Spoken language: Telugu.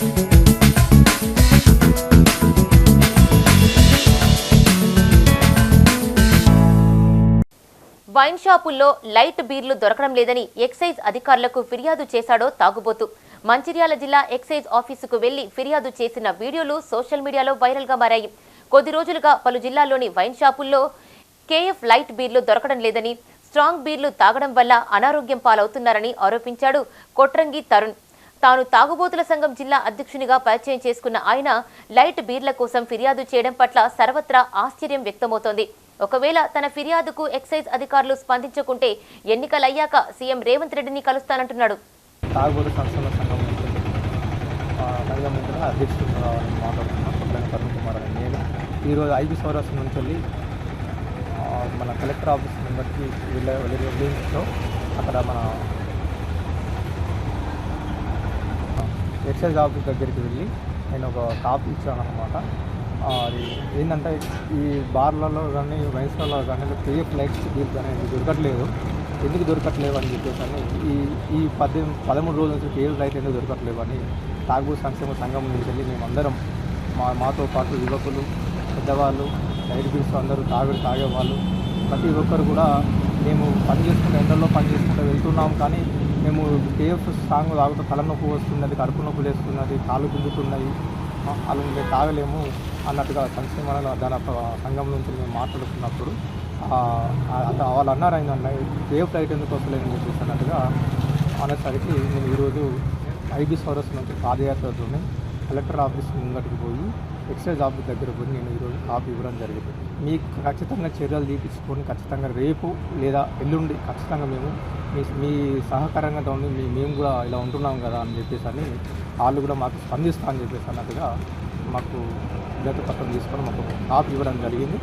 వైన్ షాపుల్లో లైట్ బీర్లు దొరకడం లేదని ఎక్సైజ్ అధికారులకు ఫిర్యాదు చేశాడో తాగుబోతు. మంచిర్యాల జిల్లా ఎక్సైజ్ ఆఫీసుకు వెళ్ళి ఫిర్యాదు చేసిన వీడియోలు సోషల్ మీడియాలో వైరల్గా మారాయి. కొద్ది రోజులుగా పలు జిల్లాల్లోని వైన్ షాపుల్లో కేఎఫ్ లైట్ బీర్లు దొరకడం లేదని స్ట్రాంగ్ బీర్లు తాగడం వల్ల అనారోగ్యం పాలవుతున్నారని ఆరోపించాడు కొట్రంగి తరుణ్. తాను తాగుబోతుల సంఘం జిల్లా అధ్యక్షునిగా పరిచయం చేసుకున్న ఆయన లైట్ బీర్ల కోసం ఫిర్యాదు చేయడం పట్ల సర్వత్రా ఆశ్చర్యం వ్యక్తమవుతోంది. ఒకవేళ తన ఫిర్యాదుకు ఎక్సైజ్ అధికారులు స్పందించకుంటే ఎన్నికలయ్యాక సీఎం రేవంత్ రెడ్డిని కలుస్తానంటున్నాడు. ఈరోజు ఐదు సౌరాష్ట్రం నుంచి వెళ్ళి మన కలెక్టర్ ఆఫీస్ మెంబర్కి వెళ్ళి వెళ్ళించో అక్కడ మన ఎక్సైజ్ ఆఫీస్ దగ్గరికి వెళ్ళి నేను ఒక కాపీ ఇచ్చాను అనమాట అది ఏంటంటే ఈ బార్లలో కానీ వైన్స్లలో కానీ పిఎఫ్ లైట్స్ బీల్స్ అనేది దొరకట్లేదు. ఎందుకు దొరకట్లేవు అని చెప్పేసి అని ఈ ఈ పద్దెనిమిది పదమూడు రోజుల నుంచి పిఎఫ్ లైట్ ఎందుకు దొరకట్లేవు అని తాగు సంక్షేమ సంఘం నుంచి వెళ్ళి మేమందరం మా మాతో పాటు యువకులు పెద్దవాళ్ళు లైట్ బిల్స్ అందరూ తాగుడు తాగేవాళ్ళు. ప్రతి ఒక్కరు కూడా మేము పని చేసుకుంటే ఎండల్లో పని చేసుకుంటూ వెళ్తున్నాం కానీ మేము కేఎఫ్ సాంగ్ తాగుతూ తలనొప్పి వస్తున్నది కడుపు నొప్పి లేస్తున్నది కాళ్ళు గుంజుతున్నాయి. అలా ఉంటే తాగలేము అన్నట్టుగా సంక్షేమ దాని సంఘం నుంచి మేము మాట్లాడుతున్నప్పుడు ఆ, వాళ్ళు అన్నారు ఆయన అన్న కేఎఫ్ రైట్ ఎందుకు వస్తలేదని చెప్పేసి అన్నట్టుగా అనేసరికి నేను ఈరోజు ఐబీ సౌరస్ నుంచి పాదయాత్రతోనే కలెక్టర్ ఆఫీస్ ముంగటికి పోయి ఎక్సైజ్ ఆఫీస్ దగ్గర పోయి నేను ఈరోజు కాపీ ఇవ్వడం జరిగింది. మీకు ఖచ్చితంగా చర్యలు తీపించుకొని ఖచ్చితంగా రేపు లేదా ఎల్లుండి ఖచ్చితంగా మేము మీ మీ సహకారంగా ఉండి మీ మేము కూడా ఇలా ఉంటున్నాం కదా అని చెప్పేసి అని వాళ్ళు కూడా మాకు స్పందిస్తా అని చెప్పేసి అన్నట్టుగా మాకు గత పత్రం తీసుకొని మాకు కాపీ ఇవ్వడం జరిగింది.